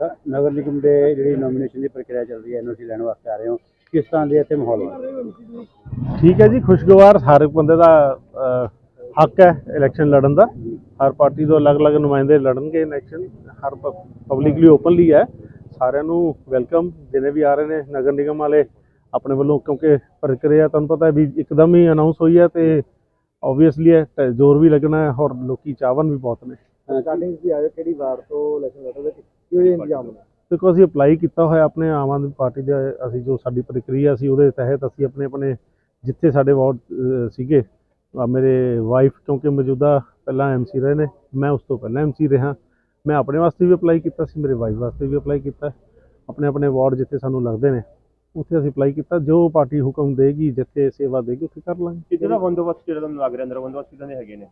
ਨਗਰ ਨਿਗਮ ਦੇ ਜਿਹੜੀ ਨੋਮੀਨੇਸ਼ਨ ਦੀ ਪ੍ਰਕਿਰਿਆ ਚੱਲ ਰਹੀ ਹੈ ਐਨਓਸੀ ਲੈਣ ਵਾਸਤੇ ਆ ਰਹੇ ਹੋ। ਕਿਸ ਤਰ੍ਹਾਂ ਦੇ ਇੱਥੇ ਮਾਹੌਲ ਹੈ? ਠੀਕ ਹੈ ਜੀ ਖੁਸ਼ਗਵਾਰ ਹਰ ਇੱਕ ਬੰਦੇ ਦਾ ਹੱਕ ਹੈ ਇਲੈਕਸ਼ਨ ਲੜਨ ਦਾ। ਹਰ ਪਾਰਟੀ ਤੋਂ ਅਲੱਗ-ਅਲੱਗ ਨੁਮਾਇੰਦੇ ਲੜਨਗੇ ਇਲੈਕਸ਼ਨ ਹਰ ਪਬਲਿਕਲੀ ਓਪਨਲੀ ਹੈ। ਸਾਰਿਆਂ ਨੂੰ ਵੈਲਕਮ ਜਿਹਨੇ ਵੀ ਆ ਰਹੇ ਨੇ ਨਗਰ ਨਿਗਮ ਵਾਲੇ ਆਪਣੇ ਵੱਲੋਂ ਕਿਉਂਕਿ ਪ੍ਰਕਿਰਿਆ ਤੁਹਾਨੂੰ ਪਤਾ ਵੀ ਇੱਕਦਮ ਹੀ ਅਨਾਉਂਸ ਹੋਈ ਹੈ ਤੇ ਆਬਵੀਅਸਲੀ ਹੈ ਜ਼ੋਰ ਵੀ ਲੱਗਣਾ ਹੈ ਔਰ ਲੋਕੀ ਚਾਹਵਨ ਵੀ ਬਹੁਤ ਨੇ। ਸਟਾਰਟਿੰਗ ਤੁਸੀਂ ਆਏ ਕਿਹੜੀ ਵਾਰ ਤੋਂ ਇਲੈਕਸ਼ਨ ਲੜ ਰਹੇ ਕਿਉਂ ਇਹ ਇੰਤਜ਼ਾਮ ਨੇ ਦੇਖੋ ਅਸੀਂ ਅਪਲਾਈ ਕੀਤਾ ਹੋਇਆ ਆਪਣੇ ਆਮ ਆਦਮੀ ਪਾਰਟੀ ਦੇ ਅਸੀਂ ਜੋ ਸਾਡੀ ਪ੍ਰਕਿਰਿਆ ਸੀ ਉਹਦੇ ਤਹਿਤ ਅਸੀਂ ਆਪਣੇ ਆਪਣੇ ਜਿੱਥੇ ਸਾਡੇ ਵਾਰਡ ਸੀਗੇ ਮੇਰੇ ਵਾਈਫ ਕਿਉਂਕਿ ਮੌਜੂਦਾ ਪਹਿਲਾਂ ਐਮਸੀ ਰਹੇ ਨੇ ਮੈਂ ਉਸ ਤੋਂ ਪਹਿਲਾਂ ਐਮਸੀ ਰਿਹਾ। ਮੈਂ ਆਪਣੇ ਵਾਸਤੇ ਵੀ ਅਪਲਾਈ ਕੀਤਾ ਸੀ ਮੇਰੇ ਵਾਈਫ ਵਾਸਤੇ ਵੀ ਅਪਲਾਈ ਕੀਤਾ। ਆਪਣੇ ਆਪਣੇ ਵਾਰਡ ਜਿੱਥੇ ਸਾਨੂੰ ਲੱਗਦੇ ਨੇ ਉੱਥੇ ਅਸੀਂ ਅਪਲਾਈ ਕੀਤਾ। ਜੋ ਪਾਰਟੀ ਹੁਕਮ ਦੇਗੀ ਜਿੱਥੇ ਸੇਵਾ ਦੇਗੀ ਉੱਥੇ ਕਰ ਲਾਂਗੇ। ਦਾ ਬੰਦੋਬਸਤ ਜਿਹੜਾ ਤੁਹਾਨੂੰ ਲੱਗ ਰਿਹਾ ਅੰਦਰ ਬੰਦੋਬਸਤ ਕਿਦਾਂ ਦੇ ਹੈਗੇ ਨੇ?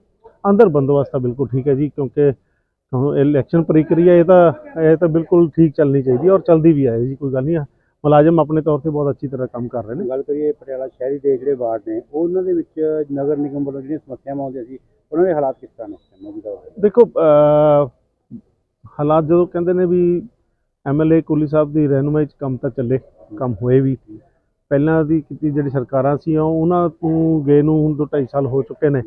ਅੰਦਰ ਬੰਦੋਬਸਤ ਤਾਂ ਬਿਲਕੁਲ ਠੀਕ ਹੈ ਜੀ ਕਿਉਂਕਿ ਹੁਣ ਇਲੈਕਸ਼ਨ ਪ੍ਰਕਿਰਿਆ ਇਹ ਤਾਂ ਇਹ ਤਾਂ ਬਿਲਕੁਲ ਠੀਕ ਚੱਲਣੀ ਚਾਹੀਦੀ ਹੈ ਔਰ ਚੱਲਦੀ ਵੀ ਹੈ ਜੀ ਕੋਈ ਗੱਲ ਨਹੀਂ ਮੁਲਾਜ਼ਮ ਆਪਣੇ ਤੌਰ ਤੇ ਬਹੁਤ ਅੱਛੀ ਤਰ੍ਹਾਂ ਕੰਮ ਕਰ ਰਹੇ ਨੇ। ਗੱਲ ਕਰੀਏ ਪਟਿਆਲਾ ਸ਼ਹਿਰੀ ਦੇ ਜਿਹੜੇ ਵਾਰਡ ਨੇ ਉਹਨਾਂ ਦੇ ਵਿੱਚ ਨਗਰ ਨਿਗਮ ਵੱਲੋਂ ਜਿਹੜੀਆਂ ਸਮੱਸਿਆਵਾਂ ਆਉਂਦੀਆਂ ਸੀ ਉਹਨਾਂ ਦੇ ਹਾਲਾਤ ਕਿਸ ਤਰ੍ਹਾਂ ਨੇ? ਦੇਖੋ ਹਾਲਾਤ ਜਦੋਂ ਕਹਿੰਦੇ ਨੇ ਵੀ ਐਮਐਲਏ ਕੋਲੀ ਸਾਹਿਬ ਦੀ ਰਹਿਨੁਮਾਈ 'ਚ ਕੰਮ ਤਾਂ ਚੱਲੇ ਕੰਮ ਹੋਏ ਵੀ। ਪਹਿਲਾਂ ਦੀ ਕੀਤੀ ਜਿਹੜੀ ਸਰਕਾਰਾਂ ਸੀ ਉਹ- ਉਹਨਾਂ ਤੋਂ ਗਏ ਨੂੰ ਹੁਣ ਦੋ ਢਾਈ ਸਾਲ ਹੋ ਚੁੱਕੇ ਨੇ।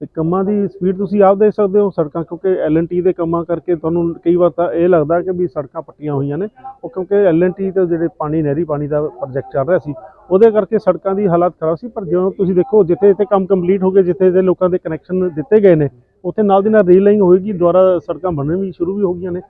ਤੇ ਕੰਮਾਂ ਦੀ ਸਪੀਡ ਤੁਸੀਂ ਆਪ ਦੇਖ ਸਕਦੇ ਹੋ ਸੜਕਾਂ, ਕਿਉਂਕਿ ਐਲਐਨਟੀ ਦੇ ਕੰਮਾਂ ਕਰਕੇ ਤੁਹਾਨੂੰ ਕਈ ਵਾਰ ਤਾਂ ਇਹ ਲੱਗਦਾ ਕਿ ਵੀ ਸੜਕਾਂ ਪੱਟੀਆਂ ਹੋਈਆਂ ਨੇ, ਉਹ ਕਿਉਂਕਿ ਐਲਐਨਟੀ ਤੇ ਜਿਹੜੇ ਪਾਣੀ, ਨਹਿਰੀ ਪਾਣੀ ਦਾ ਪ੍ਰੋਜੈਕਟ ਚੱਲ ਰਿਹਾ ਸੀ, ਉਹਦੇ ਕਰਕੇ ਸੜਕਾਂ ਦੀ ਹਾਲਤ ਖਰਾਬ ਸੀ, ਪਰ ਜਦੋਂ ਤੁਸੀਂ ਦੇਖੋ ਜਿੱਥੇ ਇੱਥੇ ਕੰਮ ਕੰਪਲੀਟ ਹੋ ਗਏ, ਜਿੱਥੇ ਦੇ ਲੋਕਾਂ ਦੇ ਕਨੈਕਸ਼ਨ ਦਿੱਤੇ ਗਏ ਨੇ, ਉੱਥੇ ਨਾਲ ਦੀ ਨਾਲ ਰੀਲਾਈਨਿੰਗ ਹੋਏਗੀ, ਦੁਆਰਾ ਸੜਕਾਂ ਬਣਨ ਵੀ ਸ਼ੁਰੂ ਵੀ ਹੋ ਗਈਆਂ ਨੇ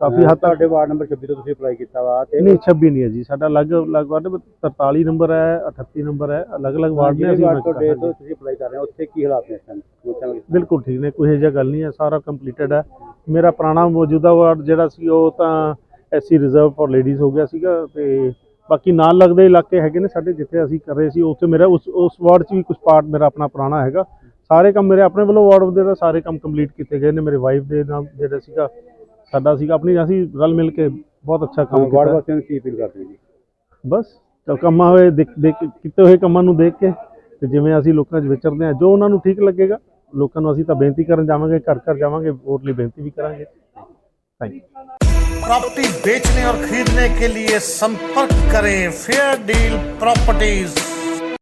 ਕਾਫੀ ਹੱਦ ਤੱਕ ਤੁਹਾਡੇ ਵਾਰਡ ਨੰਬਰ 26 ਤੋਂ ਤੁਸੀਂ ਅਪਲਾਈ ਕੀਤਾ ਵਾ ਤੇ ਨਹੀਂ 26 ਨਹੀਂ ਹੈ ਜੀ ਸਾਡਾ ਅਲੱਗ ਅਲੱਗ ਵਾਰਡ 43 ਨੰਬਰ ਹੈ 38 ਨੰਬਰ ਹੈ ਅਲੱਗ-ਅਲੱਗ ਵਾਰਡ ਨੇ ਅਸੀਂ ਤੁਹਾਡੇ। ਤੋਂ ਤੁਸੀਂ ਅਪਲਾਈ ਕਰ ਰਹੇ ਹੋ ਉੱਥੇ ਕੀ ਹਾਲਾਤ ਨੇ ਕਿਸ ਬਿਲਕੁਲ ਠੀਕ ਨੇ ਕੋਈ ਜਿਹਾ ਗੱਲ ਨਹੀਂ ਹੈ ਸਾਰਾ ਕੰਪਲੀਟਡ ਹੈ। ਮੇਰਾ ਪੁਰਾਣਾ ਮੌਜੂਦਾ ਵਾਰਡ ਜਿਹੜਾ ਸੀ ਉਹ ਤਾਂ ਐਸਸੀ ਰਿਜ਼ਰਵ ਫॉर ਲੇਡੀਜ਼ ਹੋ ਗਿਆ ਸੀਗਾ ਤੇ ਬਾਕੀ ਨਾਲ ਲੱਗਦੇ ਇਲਾਕੇ ਹੈਗੇ ਨੇ ਸਾਡੇ ਜਿੱਥੇ ਅਸੀਂ ਕਰ ਰਹੇ ਸੀ ਉੱਥੇ ਮੇਰਾ ਉਸ ਉਸ ਵਾਰਡ 'ਚ ਵੀ ਕੁਝ ਪਾਰਟ ਮੇਰਾ ਆਪਣਾ ਪੁਰਾਣਾ ਹੈਗਾ। ਸਾਰੇ ਕੰਮ ਮੇਰੇ ਆਪਣੇ ਵੱਲੋਂ ਵਾਰਡ ਦੇ ਤਾਂ ਸਾਰੇ ਕੰਮ ਕੰਪਲੀਟ ਕੀਤੇ ਗਏ ਨੇ ਮੇਰੇ ਵਾਈਫ ਦੇ ਨਾਲ ਜਿਹੜਾ ਸੀਗਾ ਸਾਡਾ ਸੀਗਾ ਆਪਣੀ ਅਸੀਂ ਰਲ ਮਿਲ ਕੇ ਬਹੁਤ ਅੱਛਾ ਕੰਮ ਵਾਰਡ ਕੀਤਾ ਵਾਸੀਆਂ ਨੂੰ ਕੀ ਅਪੀਲ ਕਰਦੇ ਹੋ ਜੀ ਬਸ ਤਾਂ ਕੰਮਾਂ ਹੋਏ ਦੇਖ ਦੇਖ ਕੀਤੇ ਹੋਏ ਕੰਮਾਂ ਨੂੰ ਦੇਖ ਕੇ ਤੇ ਜਿਵੇਂ ਅਸੀਂ ਲੋਕਾਂ 'ਚ ਵਿਚਰਦੇ ਹਾਂ ਜੋ ਉਹਨਾਂ ਨੂੰ ਠੀਕ ਲੱਗੇਗਾ ਲੋਕਾਂ ਨੂੰ ਅਸੀਂ ਤਾਂ ਬੇਨਤੀ ਕਰਨ ਜਾਵਾਂਗੇ ਘਰ ਘਰ ਜਾਵਾਂਗੇ ਵੋਟ ਲਈ ਬੇਨਤੀ ਵੀ ਕਰਾਂਗੇ ਥੈਂਕ ਯੂ प्रॉपर्टी बेचने और खरीदने के लिए संपर्क करें फेयर डील प्रॉपर्टीज